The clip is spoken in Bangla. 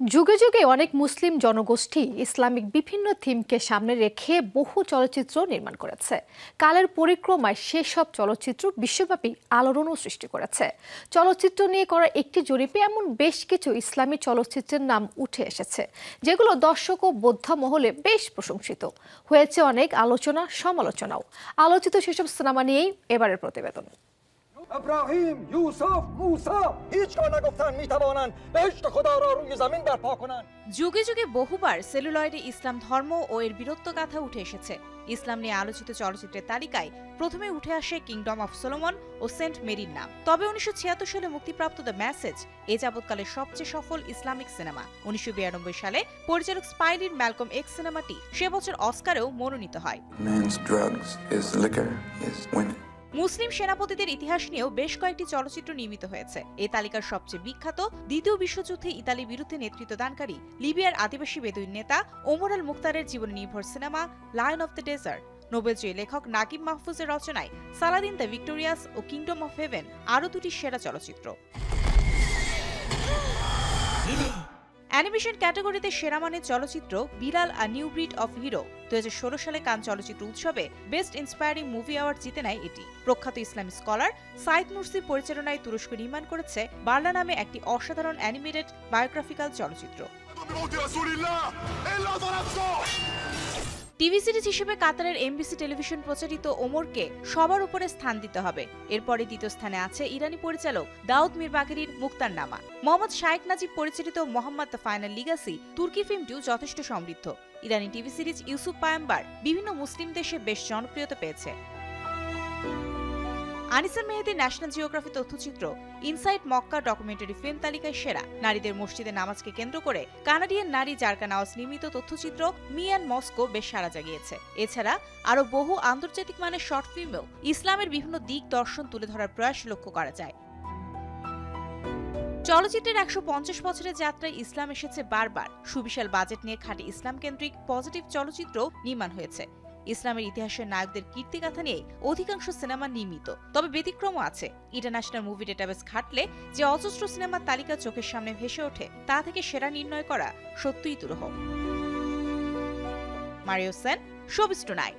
যুগে যুগে অনেক মুসলিম জনগোষ্ঠী ইসলামিক বিভিন্ন থিমকে সামনে রেখে বহু চলচ্চিত্র নির্মাণ করেছে। কালের পরিক্রমায় সেসব চলচ্চিত্র বিশ্বব্যাপী আলোড়নও সৃষ্টি করেছে। চলচ্চিত্র নিয়ে করা একটি জরিপে এমন বেশ কিছু ইসলামী চলচ্চিত্রের নাম উঠে এসেছে, যেগুলো দর্শক ও বোদ্ধা মহলে বেশ প্রশংসিত। হয়েছে অনেক আলোচনা সমালোচনাও আলোচিত সেসব সিনেমা নিয়েই এবারের প্রতিবেদন। ابراهیم یوسف موسی هیچگاه نگفتن میتوانند بهشت خدا را روی زمین برپا کنند যুগে যুগে বহুবার সেলুলয়েডে ইসলাম ধর্ম ও এর বীরত্ব গাথা উঠে এসেছে ইসলাম নিয়ে আলোচিত চলচ্চিত্রের তালিকায় প্রথমে উঠে আসে কিংডম অফ সোলোমন ও সেন্ট মেরির নাম তবে উনিশশো সালে মুক্তিপ্রাপ্ত দ্য মেসেজ এ যাবৎকালের সবচেয়ে সফল ইসলামিক সিনেমা উনিশশো সালে পরিচালক স্পাইলির ম্যালকম এক্স সিনেমাটি সে বছর অস্কারেও মনোনীত হয় মুসলিম সেনাপতিদের ইতিহাস নিয়েও বেশ কয়েকটি চলচ্চিত্র নির্মিত হয়েছে। এ তালিকার সবচেয়ে বিখ্যাত দ্বিতীয় বিশ্বযুদ্ধে ইতালির বিরুদ্ধে নেতৃত্ব দানকারী লিবিয়ার আদিবাসী বেদুইন নেতা ওমর আল মুক্তারের জীবন নির্ভর সিনেমা লায়ন অফ দ্য ডেজার্ট। নোবেলজয়ী লেখক নাকিব মাহফুজের রচনায় সালাদিন দ্য ভিক্টোরিয়াস ও কিংডম অফ হেভেন আরও দুটি সেরা চলচ্চিত্র। অ্যানিমেশন ক্যাটাগরিতে সেরা মানের চলচ্চিত্র বিড়াল A New Breed of Hero. দু হাজার ষোলো সালে কান চলচ্চিত্র উৎসবে বেস্ট ইন্সপায়ারিং মুভি অ্যাওয়ার্ড জিতে নেয় এটি। প্রখ্যাত ইসলামী স্কলার সাইদ মুরসির পরিচালনায় তুরস্ক নির্মাণ করেছে বার্লা নামে একটি অসাধারণ অ্যানিমেটেড বায়োগ্রাফিক্যাল চলচ্চিত্র। টিভি সিরিজ হিসেবে কাতারের এমবিসি টেলিভিশন প্রচারিত ওমরকে সবার উপরে স্থান দিতে হবে। এরপরে দ্বিতীয় স্থানে আছে ইরানি পরিচালক দাউদ মির বাকেরির মুক্তার নামা মোহাম্মদ শায়েক নাজিব পরিচালিত মোহাম্মদ দ্য ফাইনাল লিগাসি তুর্কি ফিল্মটিও যথেষ্ট সমৃদ্ধ। ইরানি টিভি সিরিজ ইউসুফ পায়াম্বার বিভিন্ন মুসলিম দেশে বেশ জনপ্রিয়তা পেয়েছে। আনিসা মেহেদি ন্যাশনাল জিওগ্রাফি তথ্যচিত্র ইনসাইড মক্কা ডকুমেন্টারি ফিল্ম তালিকায় সেরা। নারীদের মসজিদে নামাজকে কেন্দ্র করে কানাডিয়ান নারী জারকা নাওয়াজ নির্মিত তথ্যচিত্র মি অ্যান্ড মস্কো বেশ সাড়া জাগিয়েছে। এছাড়া আরও বহু আন্তর্জাতিক মানের শর্ট ফিল্মেও ইসলামের বিভিন্ন দিক দর্শন তুলে ধরার প্রয়াস লক্ষ্য করা যায়। চলচ্চিত্রের একশো পঞ্চাশ বছরের যাত্রায় ইসলাম এসেছে বারবার। সুবিশাল বাজেট নিয়ে খাঁটি ইসলাম কেন্দ্রিক পজিটিভ চলচ্চিত্র নির্মাণ হয়েছে। ইসলামের ইতিহাসের নায়কদের কীর্তিগাথা নিয়ে অধিকাংশ সিনেমা নির্মিত। তবে ব্যতিক্রমও আছে। ইন্টারন্যাশনাল মুভি ডেটাবেস ঘাটলে যে অজস্র সিনেমার তালিকা চোখের সামনে ভেসে ওঠে, তা থেকে সেরা নির্ণয় করা সত্যিই দুরূহ। Mario Sen showbiz tonight